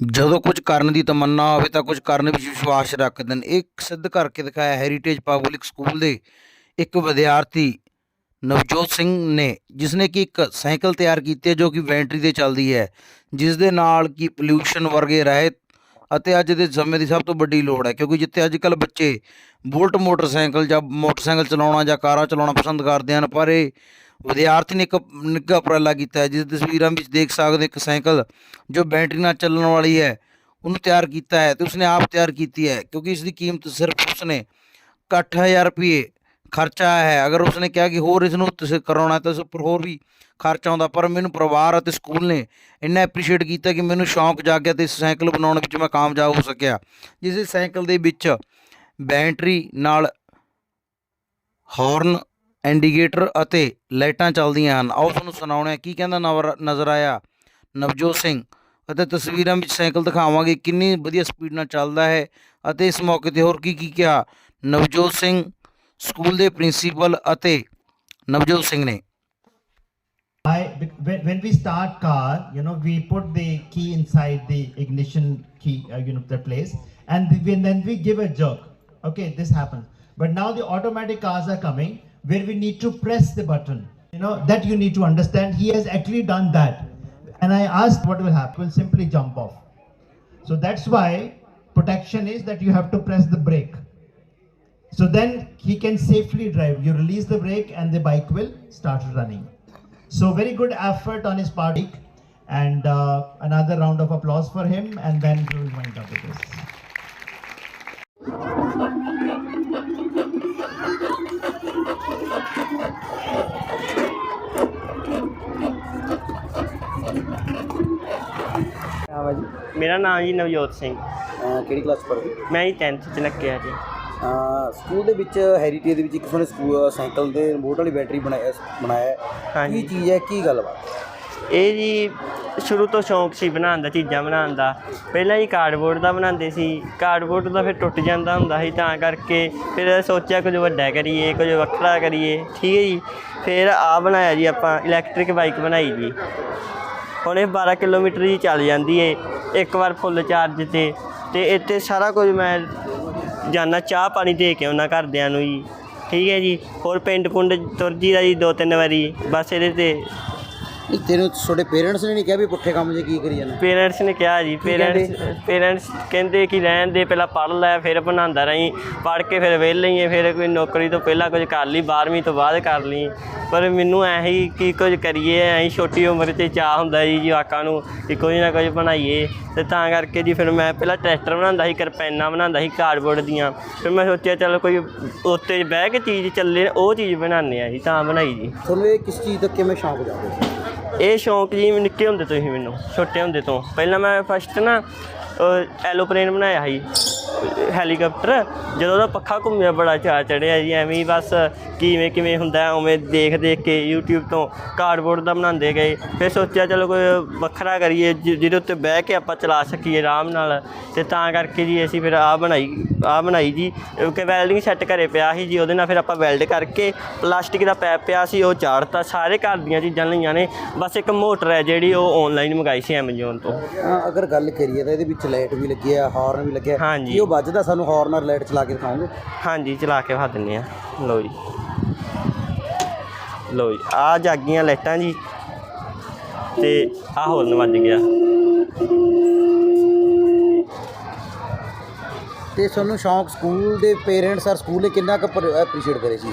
ਜਦੋਂ ਕੁਝ ਕਰਨ ਦੀ ਤਮੰਨਾ ਹੋਵੇ ਤਾਂ ਕੁਝ ਕਰਨ ਵਿੱਚ ਵਿਸ਼ਵਾਸ ਰੱਖਦੇ ਨੇ ਇਹ ਸਿੱਧ ਕਰਕੇ ਦਿਖਾਇਆ ਹੈਰੀਟੇਜ ਪਬਲਿਕ ਸਕੂਲ ਦੇ ਇੱਕ ਵਿਦਿਆਰਥੀ ਨਵਜੋਤ ਸਿੰਘ ਨੇ ਜਿਸ ਨੇ ਕਿ ਇੱਕ ਸਾਈਕਲ ਤਿਆਰ ਕੀਤੀ ਹੈ ਜੋ ਕਿ ਬੈਟਰੀ ਤੇ ਚੱਲਦੀ ਹੈ ਜਿਸ ਦੇ ਨਾਲ ਕਿ ਪੋਲਿਊਸ਼ਨ ਵਰਗੇ ਰਹਿਤ ਅਤੇ ਅੱਜ ਦੇ ਸਮੇਂ ਦੀ ਸਭ ਤੋਂ ਵੱਡੀ ਲੋੜ ਹੈ, ਕਿਉਂਕਿ ਜਿੱਥੇ ਅੱਜ ਕੱਲ੍ਹ ਬੱਚੇ ਬੁਲਟ ਮੋਟਰਸਾਈਕਲ ਜਾਂ ਮੋਟਰਸਾਈਕਲ ਚਲਾਉਣਾ ਜਾਂ ਕਾਰਾਂ ਚਲਾਉਣਾ ਪਸੰਦ ਕਰਦੇ ਹਨ, ਪਰ ਇਹ ਵਿਦਿਆਰਥੀ ਨੇ ਇੱਕ ਨਿੱਘਾ ਉਪਰਾਲਾ ਕੀਤਾ ਹੈ, ਜਿਸ ਤਸਵੀਰਾਂ ਵਿੱਚ ਦੇਖ ਸਕਦੇ ਇੱਕ ਸਾਈਕਲ ਜੋ ਬੈਟਰੀ ਨਾਲ ਚੱਲਣ ਵਾਲੀ ਹੈ, ਉਹਨੂੰ ਤਿਆਰ ਕੀਤਾ ਹੈ ਤੇ ਉਸਨੇ ਆਪ ਤਿਆਰ ਕੀਤੀ ਹੈ, ਕਿਉਂਕਿ ਇਸ ਦੀ ਕੀਮਤ ਸਿਰਫ ਉਸਨੇ 60000 ਰੁਪਏ ਖਰਚਾ ਆਇਆ ਹੈ। ਅਗਰ ਉਸਨੇ ਕਿਹਾ ਕਿ ਹੋਰ ਇਸ ਨੂੰ ਤੁਸੀਂ ਕਰਾਉਣਾ ਤਾਂ ਇਸ ਉੱਪਰ ਹੋਰ ਵੀ ਖਰਚਾ ਆਉਂਦਾ, ਪਰ ਮੈਨੂੰ ਪਰਿਵਾਰ ਅਤੇ ਸਕੂਲ ਨੇ ਇੰਨਾ ਐਪਰੀਸ਼ੀਏਟ ਕੀਤਾ ਕਿ ਮੈਨੂੰ ਸ਼ੌਂਕ ਜਾਗਿਆ ਤੇ ਇਸ ਸਾਈਕਲ ਬਣਾਉਣ ਵਿੱਚ ਮੈਂ ਕਾਮਯਾਬ ਹੋ ਸਕਿਆ, ਜਿਸ ਸਾਈਕਲ ਦੇ ਵਿੱਚ ਬੈਟਰੀ ਨਾਲ ਹਾਰਨ ਇੰਡੀਕੇਟਰ ਅਤੇ ਲਾਈਟਾਂ ਚੱਲਦੀਆਂ ਹਨ ਆਓ ਤੁਹਾਨੂੰ ਸੁਣਾਉਣੇ ਆ ਕੀ ਕਹਿੰਦਾ ਨਵਰ ਨਜ਼ਰ ਆਇਆ ਨਵਜੋਤ ਸਿੰਘ ਅਤੇ ਤਸਵੀਰਾਂ ਵਿੱਚ ਸਾਈਕਲ ਦਿਖਾਵਾਂਗੇ ਕਿੰਨੀ ਵਧੀਆ ਸਪੀਡ ਨਾਲ ਚੱਲਦਾ ਹੈ ਅਤੇ ਇਸ ਮੌਕੇ ਤੇ ਹੋਰ ਕੀ ਕੀ ਕਿਹਾ ਨਵਜੋਤ ਸਿੰਘ ਸਕੂਲ ਦੇ ਪ੍ਰਿੰਸੀਪਲ ਅਤੇ ਨਵਜੋਤ ਸਿੰਘ ਨੇ I, when, when we start car, you know, we put the key inside the ignition key, uh, you know, the place, and the- when, then we give a jerk. Okay, this happens. But now the automatic cars are coming where we need to press the button. You know, that you need to understand. He has actually done that. And I asked what will happen. Will simply jump off. So that's why protection is that you have to press the brake. So then he can safely drive. You release the brake and the bike will start running. So very good effort on his part, and uh, another round of applause for him, and then we will wind up with this. ਮੇਰਾ ਨਾਮ ਜੀ ਨਵਜੋਤ ਸਿੰਘ। ਕਿਹੜੀ class ਪੜ੍ਹਦੇ ਮੈਂ ਜੀ 10th ਚ ਲੱਗਿਆ ਜੀ। ਸਕੂਲ ਦੇ ਵਿੱਚ ਹੈਰੀਟੇਜ ਦੇ ਵਿੱਚ ਇੱਕ ਤੁਹਾਨੂੰ ਸਕੂਲ ਸਾਈਕਲ ਦੇ ਰਿਮੋਟ ਵਾਲੀ ਬੈਟਰੀ ਬਣਾਇਆ ਬਣਾਇਆ ਹੈ। ਹਾਂਜੀ। ਕੀ ਚੀਜ਼ ਹੈ ਕੀ ਗੱਲਬਾਤ? ਇਹ ਜੀ ਸ਼ੁਰੂ ਤੋਂ ਸ਼ੌਂਕ ਸੀ ਬਣਾਉਣ ਦਾ ਚੀਜ਼ਾਂ ਬਣਾਉਣ ਦਾ। ਪਹਿਲਾਂ ਜੀ ਕਾਰਡਬੋਰਡ ਦਾ ਬਣਾਉਂਦੇ ਸੀ। ਕਾਰਡਬੋਰਡ ਦਾ ਫਿਰ ਟੁੱਟ ਜਾਂਦਾ ਹੁੰਦਾ ਸੀ ਤਾਂ ਕਰਕੇ ਫਿਰ ਸੋਚਿਆ ਕੁਝ ਵੱਡਾ ਕਰੀਏ ਕੁਝ ਵੱਖਰਾ ਕਰੀਏ। ਠੀਕ ਹੈ ਜੀ। ਫਿਰ ਆ ਬਣਾਇਆ ਜੀ ਆਪਾਂ ਇਲੈਕਟ੍ਰਿਕ ਬਾਈਕ ਬਣਾਈ ਜੀ। ਹੁਣ ਇਹ 12 ਕਿਲੋਮੀਟਰ ਹੀ ਚੱਲ ਜਾਂਦੀ ਏ, ਇੱਕ ਵਾਰ ਫੁੱਲ ਚਾਰਜ ਤੇ ਤੇ ਇੱਥੇ ਸਾਰਾ ਕੁਝ ਮੈਂ ਜਾਨਾ, ਚਾਹ ਪਾਣੀ ਦੇ ਕੇ ਉਹਨਾਂ ਘਰਦਿਆਂ ਨੂੰ ਜੀ। ਠੀਕ ਹੈ ਜੀ, ਹੋਰ ਪਿੰਡ ਪੁੰਡ ਤੁਰ ਜੀਦਾ ਜੀ ਦੋ ਤਿੰਨ ਵਾਰੀ, ਬਸ ਇਹਦੇ ਤੇ ਨਹੀਂ ਤੈਨੂੰ ਤੁਹਾਡੇ ਪੇਰੈਂਟਸ ਨੇ ਨਹੀਂ ਕਿਹਾ ਵੀ ਪੁੱਠੇ ਕੰਮ 'ਚ ਕੀ ਕਰੀ ਜਾਂਦਾ ਪੇਰੈਂਟਸ ਨੇ ਕਿਹਾ ਜੀ ਪੇਰੈਂਟਸ ਪੇਰੈਂਟਸ ਕਹਿੰਦੇ ਕਿ ਰਹਿਣ ਦੇ ਪਹਿਲਾਂ ਪੜ੍ਹ ਲੈ ਫਿਰ ਬਣਾਉਂਦਾ ਰਹੀਂ ਪੜ੍ਹ ਕੇ ਫਿਰ ਵਿਹਲੇ ਹੀ ਹੈ ਫਿਰ ਕੋਈ ਨੌਕਰੀ ਤੋਂ ਪਹਿਲਾਂ ਕੁਝ ਕਰ ਲਈ 12ਵੀਂ ਤੋਂ ਬਾਅਦ ਕਰ ਲਈ। ਪਰ ਮੈਨੂੰ ਐਂ ਹੀ ਕਿ ਕੁਝ ਕਰੀਏ ਐਂ ਹੀ ਛੋਟੀ ਉਮਰ 'ਚ ਚਾਹ ਹੁੰਦਾ ਜੀ ਜਵਾਕਾਂ ਨੂੰ ਕਿ ਕੁਝ ਨਾ ਕੁਝ ਬਣਾਈਏ। ਤੇ ਤਾਂ ਕਰਕੇ ਜੀ ਫਿਰ ਮੈਂ ਪਹਿਲਾਂ ਟਰੈਕਟਰ ਬਣਾਉਂਦਾ ਸੀ ਕਿਰਪੈਨਾਂ ਬਣਾਉਂਦਾ ਸੀ ਕਾਰਡਬੋਰਡ ਦੀਆਂ। ਫਿਰ ਮੈਂ ਸੋਚਿਆ ਚਲੋ ਕੋਈ ਉੱਤੇ ਬਹਿ ਕੇ ਚੀਜ਼ ਚੱਲੇ ਉਹ ਚੀਜ਼ ਬਣਾਉਂਦੇ ਆ ਜੀ ਤਾਂ ਬਣਾਈ ਜੀ। ਤੁਹਾਨੂੰ ਇਹ ਕਿਸ ਚੀਜ਼ ਦਾ ਕਿਵੇਂ ਸ਼ੌਂਕ ਜਾਗਿਆ ਸੀ ਇਹ ਸ਼ੌਂਕ ਜੀ ਨਿੱਕੇ ਹੁੰਦੇ ਤੋਂ ਹੀ ਮੈਨੂੰ, ਛੋਟੇ ਹੁੰਦੇ ਤੋਂ। ਪਹਿਲਾਂ ਮੈਂ ਫਸਟ ਨਾ ਐਲੋਪਲੇਨ ਬਣਾਇਆ ਸੀ, ਹੈਲੀਕਾਪਟਰ। ਜਦੋਂ ਉਹਦਾ ਪੱਖਾ ਘੁੰਮਿਆ, ਬੜਾ ਚਾਅ ਚੜਿਆ ਜੀ। ਐਵੇਂ ਹੀ ਬਸ ਕਿਵੇਂ ਕਿਵੇਂ ਹੁੰਦਾ, ਉਵੇਂ ਦੇਖ ਦੇਖ ਕੇ YouTube ਤੋਂ ਕਾਰਡਬੋਰਡ ਦਾ ਬਣਾਉਂਦੇ ਗਏ। ਫਿਰ ਸੋਚਿਆ, ਚਲੋ ਕੋਈ ਵੱਖਰਾ ਕਰੀਏ, ਜਿ- ਜਿਹਦੇ ਉੱਤੇ ਬਹਿ ਕੇ ਆਪਾਂ ਚਲਾ ਸਕੀਏ ਆਰਾਮ ਨਾਲ। ਤੇ ਤਾਂ ਕਰਕੇ ਜੀ ਅਸੀਂ ਫਿਰ ਆ ਬਣਾਈ ਆ ਬਣਾਈ ਜੀ। ਕਿ ਵੈਲਡਿੰਗ ਸੈੱਟ ਘਰੇ ਪਿਆ ਸੀ ਜੀ, ਉਹਦੇ ਨਾਲ ਫਿਰ ਆਪਾਂ ਵੈਲਡ ਕਰਕੇ ਪਲਾਸਟਿਕ ਦਾ ਪੈਪ ਪਿਆ ਸੀ, ਉਹ ਚਾੜਤਾ। ਸਾਰੇ ਘਰ ਦੀਆਂ ਚੀਜ਼ਾਂ ਲਈਆਂ ਨੇ। ਬਸ ਇੱਕ ਮੋਟਰ ਹੈ ਜਿਹੜੀ ਉਹ ਆਨਲਾਈਨ ਮੰਗਾਈ ਸੀ Amazon ਤੋਂ। ਅਗਰ ਗੱਲ ਕਰੀਏ ਤਾਂ ਇਹਦੇ ਵਿੱਚ ਲਾਈਟ ਵੀ ਲੱਗੀ ਹੈ ਹਾਰਨ ਵੀ ਲੱਗਿਆ। ਹਾਂਜੀ। ਕੀ ਉਹ ਵੱਜਦਾ ਸਾਨੂੰ ਹਾਰਨ ਔਰ ਲਾਈਟ ਚਲਾ ਕੇ ਦਿਖਾਓਗੇ? ਹਾਂਜੀ ਚਲਾ ਕੇ ਵਿਖਾ ਦਿੰਨੇ ਆ। ਲਓ ਜੀ। ਲਓ ਜੀ ਆ ਜਾਗੀਆਂ ਲਾਈਟਾਂ ਜੀ। ਤੇ ਆ ਹੋਰਨ ਵੱਜ ਗਿਆ। ਤੇ ਤੁਹਾਨੂੰ ਸ਼ੌਂਕ ਸਕੂਲ ਦੇ ਪੇਰੈਂਟਸ ਔਰ ਸਕੂਲ ਨੇ ਕਿੰਨਾ ਕੁ ਐਪਰੀਸ਼ੀਏਟ ਕਰੇ ਸੀ?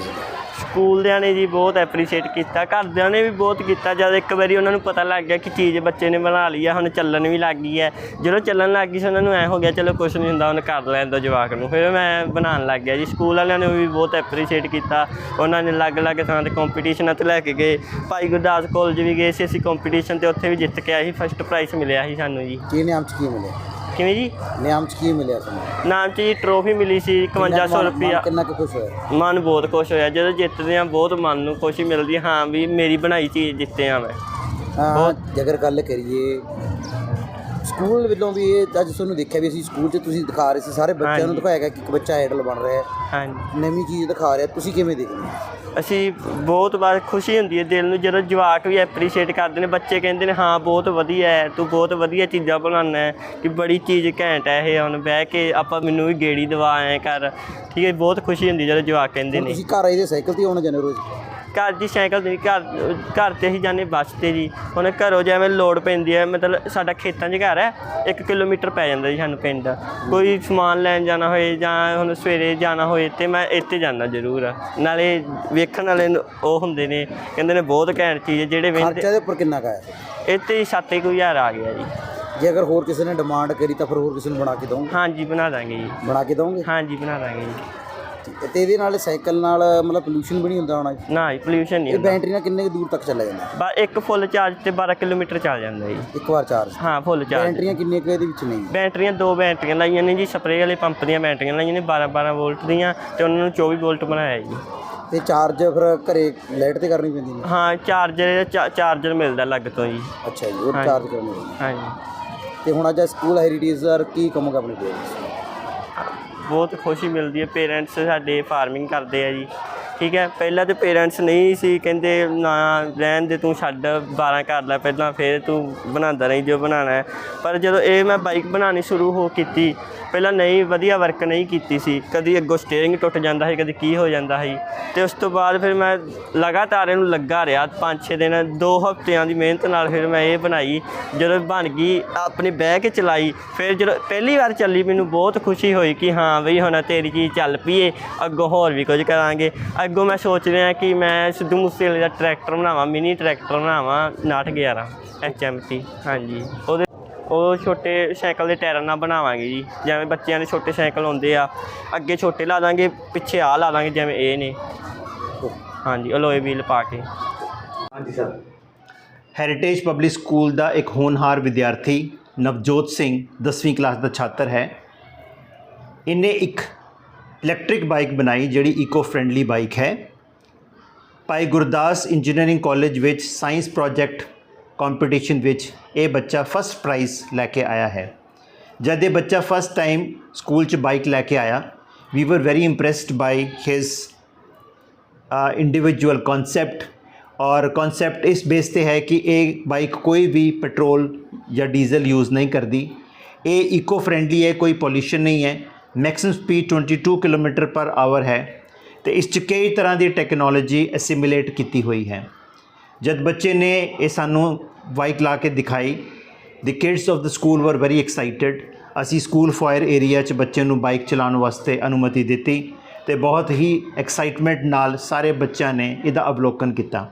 ਸਕੂਲਦਿਆਂ ਨੇ ਜੀ ਬਹੁਤ ਐਪਰੀਸ਼ੀਏਟ ਕੀਤਾ ਘਰਦਿਆਂ ਨੇ ਵੀ ਬਹੁਤ ਕੀਤਾ ਜਦ ਇੱਕ ਵਾਰੀ ਉਹਨਾਂ ਨੂੰ ਪਤਾ ਲੱਗ ਗਿਆ ਕਿ ਚੀਜ਼ ਬੱਚੇ ਨੇ ਬਣਾ ਲਈ ਆ ਹੁਣ ਚੱਲਣ ਵੀ ਲੱਗ ਗਈ ਹੈ। ਜਦੋਂ ਚੱਲਣ ਲੱਗ ਗਈ ਸੀ ਉਹਨਾਂ ਨੂੰ ਐ ਹੋ ਗਿਆ ਚਲੋ ਕੁਛ ਨਹੀਂ ਹੁੰਦਾ ਉਹਨੇ ਕਰ ਲੈਣ ਦੋ ਜਵਾਕ ਨੂੰ। ਫਿਰ ਮੈਂ ਬਣਾਉਣ ਲੱਗ ਗਿਆ ਜੀ। ਸਕੂਲ ਵਾਲਿਆਂ ਨੇ ਵੀ ਬਹੁਤ ਐਪਰੀਸ਼ੀਏਟ ਕੀਤਾ। ਉਹਨਾਂ ਨੇ ਅਲੱਗ-ਅਲੱਗ ਥਾਂ ਤੇ ਕੰਪੀਟੀਸ਼ਨਾਂ ਤੇ ਲੈ ਕੇ ਗਏ। ਭਾਈ ਗੁਰਦਾਸ ਕਾਲਜ ਵੀ ਗਏ ਸੀ ਅਸੀਂ ਕੰਪੀਟੀਸ਼ਨ ਤੇ ਉੱਥੇ ਵੀ ਜਿੱਤ ਕੇ ਆਏ ਸੀ ਫਸਟ ਪ੍ਰਾਈਜ਼ ਮਿਲਿਆ ਸੀ ਸਾਨੂੰ ਜੀ। ਕੀ ਨਿਯਮ ਚ ਕੀ ਮਿਲਿਆ? ਕਿਵੇਂ ਜੀ? ਨਿਯਮ ਚ ਕੀ ਮਿਲਿਆ ਤੁਹਾਨੂੰ? ਨਾਮ 'ਚ ਜੀ ਟਰੋਫੀ ਮਿਲੀ ਸੀ 5100 ਮਨ- ਮਨ ਕਿੰਨਾ ਕੁ ਖੁਸ਼ ਹੋਇਆ? ਮਨ ਬਹੁਤ ਖੁਸ਼ ਹੋਇਆ। ਜਦੋਂ ਜਿੱਤਦੇ ਆ ਬਹੁਤ ਮਨ ਨੂੰ ਖੁਸ਼ੀ ਮਿਲਦੀ। ਹੈ, ਹਾਂ ਵੀ ਮੇਰੀ ਬਣਾਈ ਚੀਜ਼ ਜਿੱਤੇ ਆ ਮੈਂ। ਹਾਂ ਜੇਕਰ ਗੱਲ ਕਰੀਏ ਸਕੂਲ ਵੱਲੋਂ ਵੀ ਇਹ ਅੱਜ ਤੁਹਾਨੂੰ ਦੇਖਿਆ ਵੀ ਅਸੀਂ ਸਕੂਲ 'ਚ ਤੁਸੀਂ ਦਿਖਾ ਰਹੇ ਸੀ ਸਾਰੇ ਬੱਚਿਆਂ ਨੂੰ। ਦਿਖਾਇਆ ਗਿਆ ਕਿ ਇੱਕ ਬੱਚਾ ਆਈਡਲ ਬਣ ਰਿਹਾ ਹੈ। ਹਾਂਜੀ। ਨਵੀਂ ਚੀਜ਼ ਦਿਖਾ ਰਿਹਾ ਤੁਸੀਂ ਕਿਵੇਂ ਦੇਖਦੇ ਹੋ? ਅਸੀਂ ਬਹੁਤ ਵਾਰ ਖੁਸ਼ੀ ਹੁੰਦੀ ਹੈ ਦਿਲ ਨੂੰ ਜਦੋਂ ਜਵਾਕ ਵੀ ਐਪਰੀਸ਼ੀਏਟ ਕਰਦੇ ਨੇ ਬੱਚੇ ਕਹਿੰਦੇ ਨੇ ਹਾਂ ਬਹੁਤ ਵਧੀਆ ਹੈ ਤੂੰ ਬਹੁਤ ਵਧੀਆ ਚੀਜ਼ਾਂ ਬਣਾਉਂਦਾ ਹੈ ਕਿ ਬੜੀ ਚੀਜ਼ ਘੈਂਟ ਹੈ ਇਹ ਹੁਣ ਬਹਿ ਕੇ ਆਪਾਂ ਮੈਨੂੰ ਵੀ ਗੇੜੀ ਦਵਾ ਐ ਕਰ। ਠੀਕ ਹੈ ਬਹੁਤ ਖੁਸ਼ੀ ਹੁੰਦੀ ਜਦੋਂ ਜਵਾਕ ਕਹਿੰਦੇ ਹੁਣ ਨੇ। ਤੁਸੀਂ ਘਰ ਆਏ ਦੇ ਸਾਈਕਲ ਤੇ ਹੀ ਆਉਣਾ ਜਾਂਦੇ ਰੋਜ਼? ਘਰ ਦੀ ਸਾਈਕਲ ਤੇ ਘਰ ਘਰ ਤੇ ਹੀ ਜਾਂਦੇ ਬੱਸ ਤੇ ਜੀ। ਹੁਣ ਘਰੋਂ ਜਿਵੇਂ ਲੋਡ ਪੈਂਦੀ ਹੈ ਮਤਲਬ ਸਾਡਾ ਖੇਤਾਂ 'ਚ ਘਰ ਹੈ 1 ਕਿਲੋਮੀਟਰ ਪੈ ਜਾਂਦਾ ਜੀ ਸਾਨੂੰ ਪਿੰਡ। ਕੋਈ ਸਮਾਨ ਲੈਣ ਜਾਣਾ ਹੋਏ ਜਾਂ ਹੁਣ ਸਵੇਰੇ ਜਾਣਾ ਹੋਏ ਤੇ ਮੈਂ ਇੱਥੇ ਜਾਂਦਾ ਜ਼ਰੂਰ। ਨਾਲੇ ਵੇਖਣ ਵਾਲੇ ਉਹ ਹੁੰਦੇ ਨੇ ਕਹਿੰਦੇ ਨੇ ਬਹੁਤ ਘੈਂਟ ਚੀਜ਼ ਹੈ ਜਿਹੜੇ ਖਰਚਾ ਵੇਖਦੇ ਦੇ ਉੱਪਰ ਕਿੰਨਾ ਇੱਥੇ ਹੀ ਸੱਤ ਕੁ ਹਜ਼ਾਰ ਆ ਗਿਆ ਜੀ। ਜੇ ਅਗਰ ਹੋਰ ਕਿਸੇ ਨੇ ਡਿਮਾਂਡ ਕਰੀ ਤਾਂ ਫਿਰ ਹੋਰ ਕਿਸੇ ਨੂੰ ਬਣਾ ਕੇ ਦਵਾਂਗੇ ਹਾਂਜੀ ਬਣਾ ਦਾਂਗੇ ਜੀ। ਬਣਾ ਕੇ ਦਵਾਂਗੇ ਹਾਂਜੀ ਬਣਾ ਦਾਂਗੇ ਜੀ। ਤੇ ਇਹਦੇ ਨਾਲ ਸਾਈਕਲ ਨਾਲ ਮਤਲਬ ਪੋਲੂਸ਼ਨ ਵੀ ਨਹੀਂ ਹੁੰਦਾ ਹੋਣਾ ਨਾ ਜੀ ਪੋਲਿਊਸ਼ਨ ਨਹੀਂ ਇਹ ਹੁੰਦਾ। ਬੈਟਰੀ ਨਾਲ ਕਿੰਨੇ ਕੁ ਦੂਰ ਤੱਕ ਚੱਲਿਆ ਜਾਂਦਾ? ਬਸ ਇੱਕ ਫੁੱਲ ਚਾਰਜ ਤੇ 12 ਕਿਲੋਮੀਟਰ ਚੱਲ ਜਾਂਦਾ ਜੀ। ਇੱਕ ਵਾਰ ਚਾਰਜ ਹਾਂ ਫੁੱਲ ਚਾਰਜ ਬੈਟਰੀਆਂ ਕਿੰਨੀਆਂ ਕੁ ਇਹਦੇ ਵਿੱਚ ਨਹੀਂ ਬੈਟਰੀਆਂ ਦੋ ਬੈਟਰੀਆਂ ਲਾਈਆਂ ਨੇ ਜੀ ਸਪਰੇਅ ਵਾਲੇ ਪੰਪ ਦੀਆਂ ਬੈਟਰੀਆਂ ਲਾਈਆਂ ਨੇ 12 12 ਵੋਲਟ ਦੀਆਂ ਤੇ ਉਹਨਾਂ ਨੂੰ 24 ਵੋਲਟ ਬਣਾਇਆ ਜੀ। ਤੇ ਚਾਰਜ ਫਿਰ ਘਰੇ ਲਾਈਟ ਤੇ ਕਰਨੀ ਪੈਂਦੀ ਨੇ? ਹਾਂ ਚਾਰਜਰ ਚਾਰਜਰ ਮਿਲਦਾ ਅਲੱਗ ਤੋਂ ਜੀ। ਅੱਛਾ ਜੀ ਉਹ। ਚਾਰਜ ਕਰਨੀ ਪੈਂਦੀ। ਹਾਂਜੀ। ਤੇ ਹੁਣ ਅੱਜ ਸਕੂਲ ਹੈਰੀਟੇਜ ਸਰ ਕੀ ਕਹੋਗੇ ਆਪਣੇ ਪੇਰੈਂਟਸ ਬਹੁਤ ਖੁਸ਼ੀ ਮਿਲਦੀ ਹੈ ਪੇਰੈਂਟਸ ਸਾਡੇ ਫਾਰਮਿੰਗ ਕਰਦੇ ਆ ਜੀ। ਠੀਕ ਹੈ, ਪਹਿਲਾਂ ਤੇ ਪੇਰੈਂਟਸ ਨਹੀਂ ਸੀ, ਕਹਿੰਦੇ ਨਾ ਰਹਿਣ ਦੇ ਤੂੰ ਛੱਡ 12 ਕਰ ਲੈ ਪਹਿਲਾਂ ਫਿਰ ਤੂੰ ਬਣਾਉਂਦਾ ਰਹੀ ਜੋ ਬਣਾਉਣਾ ਪਰ ਜਦੋਂ ਇਹ ਮੈਂ ਬਾਈਕ ਬਣਾਉਣੀ ਸ਼ੁਰੂ ਹੋ ਕੀਤੀ, ਪਹਿਲਾਂ ਨਹੀਂ, ਵਧੀਆ ਵਰਕ ਨਹੀਂ ਕੀਤੀ ਸੀ। ਕਦੀ ਅੱਗੋਂ ਸਟੀਅਰਿੰਗ ਟੁੱਟ ਜਾਂਦਾ ਸੀ, ਕਦੀ ਕੀ ਹੋ ਜਾਂਦਾ ਸੀ। ਤੇ ਉਸ ਤੋਂ ਬਾਅਦ ਫਿਰ ਮੈਂ ਲਗਾਤਾਰ ਇਹਨੂੰ ਲੱਗਾ ਰਿਹਾ 5-6 ਦਿਨ 2 ਹਫ਼ਤਿਆਂ ਦੀ ਮਿਹਨਤ ਨਾਲ ਫਿਰ ਮੈਂ ਇਹ ਬਣਾਈ। ਜਦੋਂ ਬਣ ਗਈ, ਆਪਣੀ ਬਹਿ ਕੇ ਚਲਾਈ, ਫਿਰ ਜਦੋਂ ਪਹਿਲੀ ਵਾਰ ਚੱਲੀ, ਮੈਨੂੰ ਬਹੁਤ ਖੁਸ਼ੀ ਹੋਈ ਕਿ ਹਾਂ ਬਈ ਹੁਣ ਤੇਰੀ ਚੀਜ਼ ਚੱਲ ਪਈਏ ਅੱਗੋਂ ਹੋਰ ਵੀ ਕੁਝ ਕਰਾਂਗੇ। ਅੱਗੋਂ ਮੈਂ ਸੋਚ ਰਿਹਾ ਕਿ ਮੈਂ ਸਿੱਧੂ ਮੂਸੇਵਾਲੇ ਦਾ ਟਰੈਕਟਰ ਬਣਾਵਾਂ ਮਿਨੀ ਟਰੈਕਟਰ ਬਣਾਵਾਂ 911 ਐਚਐਮਟੀ ਹਾਂਜੀ। ਉਹਦੇ ਉਹ ਛੋਟੇ ਸਾਈਕਲ ਦੇ ਟਾਇਰਾਂ ਨਾਲ ਬਣਾਵਾਂਗੇ ਜੀ। ਜਿਵੇਂ ਬੱਚਿਆਂ ਦੇ ਛੋਟੇ ਸਾਈਕਲ ਹੁੰਦੇ ਆ, ਅੱਗੇ ਛੋਟੇ ਲਾ ਦਾਂਗੇ, ਪਿੱਛੇ ਆ ਲਾ ਦਾਂਗੇ, ਜਿਵੇਂ ਇਹ ਨੇ। ਹਾਂਜੀ ਅਲੋਏ ਵੀਲ ਪਾ ਕੇ। ਹਾਂਜੀ, ਸਰ। ਹੈਰੀਟੇਜ ਪਬਲਿਕ ਸਕੂਲ ਦਾ ਇੱਕ ਹੋਣਹਾਰ ਵਿਦਿਆਰਥੀ ਨਵਜੋਤ ਸਿੰਘ 10ਵੀਂ ਕਲਾਸ ਦਾ ਛਾਤਰ ਹੈ। ਇਹਨੇ ਇੱਕ ਇਲੈਕਟ੍ਰਿਕ ਬਾਈਕ ਬਣਾਈ, ਜਿਹੜੀ ਈਕੋ ਫ੍ਰੈਂਡਲੀ ਬਾਈਕ ਹੈ। ਭਾਈ ਗੁਰਦਾਸ ਇੰਜੀਨੀਅਰਿੰਗ ਕਾਲਜ ਵਿੱਚ ਸਾਇੰਸ ਪ੍ਰੋਜੈਕਟ ਕੰਪੀਟੀਸ਼ਨ ਵਿੱਚ ਇਹ ਬੱਚਾ ਫਸਟ ਪ੍ਰਾਈਜ਼ ਲੈ ਕੇ ਆਇਆ ਹੈ। ਜਦ ਇਹ ਬੱਚਾ ਫਸਟ ਟਾਈਮ ਸਕੂਲ 'ਚ ਬਾਈਕ ਲੈ ਕੇ ਆਇਆ we were very impressed by his individual concept ਔਰ ਕਨਸੈਪਟ ਇਸ ਬੇਸ ਤੇ ਹੈ ਕਿ ਇਹ ਬਾਈਕ ਕੋਈ ਵੀ ਪੈਟਰੋਲ ਜਾਂ ਡੀਜ਼ਲ ਯੂਜ਼ ਨਹੀਂ ਕਰਦੀ। ਇਹ ਈਕੋ ਫ੍ਰੈਂਡਲੀ ਹੈ, ਕੋਈ ਪੋਲੂਸ਼ਨ ਨਹੀਂ ਹੈ। Maximum speed 22 kilometre per hour ਹੈ ਤੇ ਇਸ 'ਚ ਕਈ ਤਰ੍ਹਾਂ ਦੀ ਟੈਕਨੋਲੋਜੀ ਐਸਿਮੀਲੇਟ ਕੀਤੀ ਹੋਈ ਹੈ। ਜਦ ਬੱਚੇ ਨੇ ਇਹ ਸਾਨੂੰ ਬਾਈਕ ਲਾ ਕੇ ਦਿਖਾਈ ਦੀ kids of the school were very excited ਅਸੀਂ ਸਕੂਲ ਫਾਇਰ ਏਰੀਆ 'ਚ ਬੱਚੇ ਨੂੰ ਬਾਈਕ ਚਲਾਉਣ ਵਾਸਤੇ ਅਨੁਮਤੀ ਦਿੱਤੀ ਤੇ ਬਹੁਤ ਹੀ ਐਕਸਾਈਟਮੈਂਟ ਨਾਲ ਸਾਰੇ ਬੱਚਿਆਂ ਨੇ ਇਹਦਾ ਅਵਲੋਕਨ ਕੀਤਾ।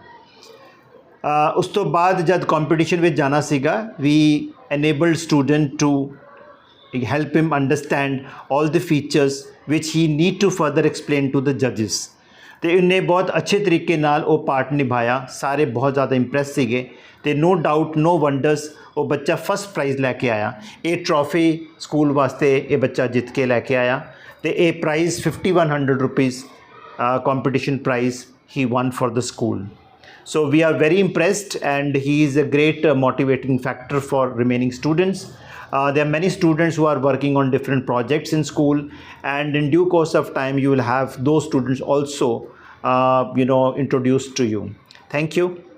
ਉਸ ਤੋਂ ਬਾਅਦ ਜਦ ਕੰਪੀਟੀਸ਼ਨ ਵਿੱਚ ਜਾਣਾ ਸੀਗਾ ਵੀ enabled student to help him understand all the features which he need to further explain to the judges. ਤੇ ਇਹਨੇ ਬਹੁਤ ਅੱਛੇ ਤਰੀਕੇ ਨਾਲ ਉਹ ਪਾਰਟ ਨਿਭਾਇਆ ਸਾਰੇ ਬਹੁਤ ਜ਼ਿਆਦਾ ਇੰਪ੍ਰੈਸ ਸੀਗੇ ਤੇ ਨੋ ਡਾਊਟ ਨੋ ਵੰਡਰਸ ਉਹ ਬੱਚਾ ਫਸਟ ਪ੍ਰਾਈਜ਼ ਲੈ ਕੇ ਆਇਆ ਇਹ ਟਰੋਫੀ ਸਕੂਲ ਵਾਸਤੇ ਇਹ ਬੱਚਾ ਜਿੱਤ ਕੇ ਲੈ ਕੇ ਆਇਆ ਤੇ ਇਹ prize 5100 rupees competition prize he won for the school uh, So we are very impressed and he is a great motivating factor for remaining students. Uh, there are many students who are working on different projects in school, and in due course of time, you will have those students also, uh, you know, introduced to you. Thank you.